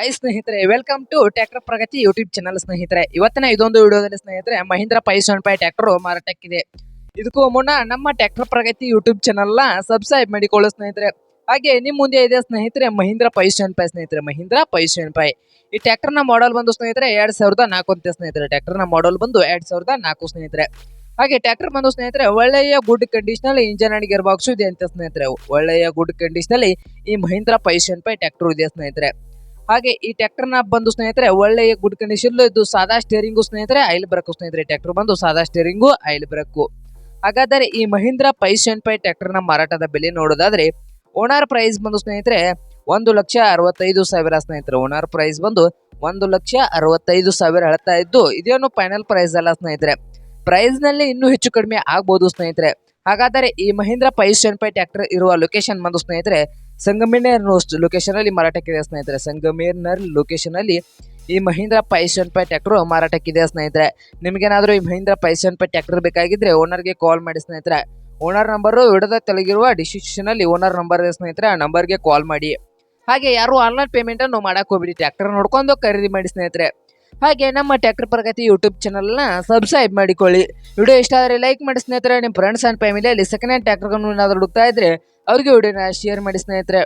High ಸ್ನೇಹಿತರೆ welcome to tractor Pragati YouTube channel ಸ್ನೇಹಿತರೆ. ಇವತ್ತಿನ ಇದೊಂದು ವಿಡಿಯೋದಲ್ಲಿ ಸ್ನೇಹಿತರೆ, Mahindra five seven five tractor ಮಾರಾಟಕ್ಕಿದೆ ಇದಕ್ಕೂ ಮುನ್ನ ನಮ್ಮ ಟ್ರ್ಯಾಕ್ಟರ್ ಪ್ರಗತಿ ಯೂಟ್ಯೂಬ್ ಚಾನಲ್ನ ಸಬ್ಸ್ಕ್ರೈಬ್ ಮಾಡಿಕೊಳ್ಳೋ ಸ್ನೇಹಿತರೆ. ಹಾಗೆ ನಿಮ್ಮ ಮುಂದೆ ಇದೆ ಸ್ನೇಹಿತರೆ ಮಹೀಂದ್ರ ಪೈ ಸೆವೆನ್ ಫೈ ಸ್ನೇಹಿತರೆ. ಮಹೀಂದ್ರ ಪೈ ಸೆವೆನ್ ಫೈ ಈ ಟ್ರ್ಯಾಕ್ಟರ್ನ ಮಾಡಲ್ ಬಂದು ಸ್ನೇಹಿತರೆ ಎರಡ್ ಸಾವಿರದ ನಾಲ್ಕು ಅಂತ ಸ್ನೇಹಿತರೆ. ಟ್ರ್ಯಾಕ್ಟರ್ನ ಮಾಡಲ್ ಬಂದು ಎರಡ್ ಸಾವಿರದ ನಾಲ್ಕು ಸ್ನೇಹಿತರೆ. ಹಾಗೆ ಟ್ರ್ಯಾಕ್ಟರ್ ಬಂದು ಸ್ನೇಹಿತರೆ, ಒಳ್ಳೆಯ good condition engine and gear ಇದೆ ಅಂತ ಸ್ನೇಹಿತರೆ. ಒಳ್ಳೆಯ ಗುಡ್ ಕಂಡೀಷನ್ ಈ Mahindra five seven five tractor ಇದೆ ಸ್ನೇಹಿತರೆ. ಹಾಗೆ ಈ ಟ್ರ್ಯಾಕ್ಟರ್ನ ಬಂದು ಸ್ನೇಹಿತರೆ, ಒಳ್ಳೆಯ ಗುಡ್ ಕಂಡೀಷನ್ ಇದು ಸಾದಾ ಸ್ಟೇರಿಂಗು ಸ್ನೇಹಿತರೆ ಆಯಿಲ್ ಬ್ರೇಕ್ ಸ್ನೇಹಿತರೆ ಟ್ರ್ಯಾಕ್ಟರ್ ಬಂದು ಸಾದಾ ಸ್ಟೇರಿಂಗು ಆಯಿಲ್ ಬ್ರೇಕ್. ಹಾಗಾದರೆ ಈ ಮಹೀಂದ್ರ ಪೈ ಸೆವೆನ್ ಫೈವ್ ಟ್ರ್ಯಾಕ್ಟರ್ನ ಮಾರಾಟದ ಬೆಲೆ ನೋಡೋದಾದ್ರೆ ಓನರ್ ಪ್ರೈಸ್ ಬಂದು ಸ್ನೇಹಿತರೆ, ಒಂದು ಲಕ್ಷ ಅರವತ್ತೈದು ಸಾವಿರ ಸ್ನೇಹಿತರೆ. ಓನರ್ ಪ್ರೈಸ್ ಬಂದು ಒಂದು ಲಕ್ಷ ಅರವತ್ತೈದು ಸಾವಿರ ಹೇಳ್ತಾ ಇದ್ದು, ಇದೇನು ಫೈನಲ್ ಪ್ರೈಸ್ ಅಲ್ಲ ಸ್ನೇಹಿತರೆ. ಪ್ರೈಸ್ನಲ್ಲಿ ಇನ್ನೂ ಹೆಚ್ಚು ಕಡಿಮೆ ಆಗ್ಬೋದು ಸ್ನೇಹಿತರೆ. ಹಾಗಾದರೆ ಈ Mahindra five seven five tractor ಇರುವ ಲೊಕೇಶನ್ ಬಂದು ಸ್ನೇಹಿತರೆ ಸಂಗಮೇನರ್ ಲೊಕೇಶನ್ ಅಲ್ಲಿ ಮಾರಾಟಕ್ಕಿದೆ ಸ್ನೇಹಿತರೆ. ಸಂಗಮೀರ್ನರ್ ಲೊಕೇಶನ್ ಅಲ್ಲಿ ಈ ಮಹೀಂದ್ರ ಪೈ ಟ್ಯಾಕ್ಟ್ರು ಮಾರಾಟಕ್ಕಿದೆ ಸ್ನೇಹಿತರೆ. ನಿಮ್ಗೇನಾದ್ರೂ ಈ ಮಹೀಂದ್ರ ಪೈ ಸೆವೆನ್ ಬೇಕಾಗಿದ್ದರೆ ಓನರ್ಗೆ ಕಾಲ್ ಮಾಡಿ ಸ್ನೇಹಿತರೆ. ಓನರ್ ನಂಬರು ವಿಡದ ತೆಲಗಿರುವ ಡಿಸ್ಕ್ರಿಪ್ಷನ್ ಅಲ್ಲಿ ಓನರ್ ನಂಬರ್ ಇದೆ ಸ್ನೇಹಿತರೆ. ಆ ನಂಬರ್ಗೆ ಕಾಲ್ ಮಾಡಿ. ಹಾಗೆ ಯಾರು ಆನ್ಲೈನ್ ಪೇಮೆಂಟ್ ಅನ್ನು ಮಾಡಕ್ ಹೋಗ್ಬಿಡಿ. ಟ್ರ್ಯಾಕ್ಟರ್ ನೋಡ್ಕೊಂಡು ಖರೀದಿ ಮಾಡಿ ಸ್ನೇಹಿತರೆ. ಹಾಗೆ ನಮ್ಮ ಟ್ಯಾಕ್ಟರ್ ಪ್ರಗತಿ ಯೂಟ್ಯೂಬ್ ಚಾನಲ್ನ ಸಬ್ಸ್ಕ್ರೈಬ್ ಮಾಡಿಕೊಳ್ಳಿ. ವಿಡಿಯೋ ಇಷ್ಟ ಆದರೆ ಲೈಕ್ ಮಾಡಿ ಸ್ನೇಹಿತರೆ, ನಿಮ್ಮ ಫ್ರೆಂಡ್ಸ್ ಆ್ಯಂಡ್ ಫ್ಯಾಮಿಲಿಯಲ್ಲಿ ಸೆಕೆಂಡ್ ಹ್ಯಾಂಡ್ ಟ್ಯಾಕ್ಟರ್ಗಳನ್ನು ಏನಾದರೂ ಹುಡುಕ್ತಾ ಇದ್ರೆ ಅವ್ರಿಗೆ ವಿಡಿಯೋನ ಶೇರ್ ಮಾಡಿ ಸ್ನೇಹಿತರೆ.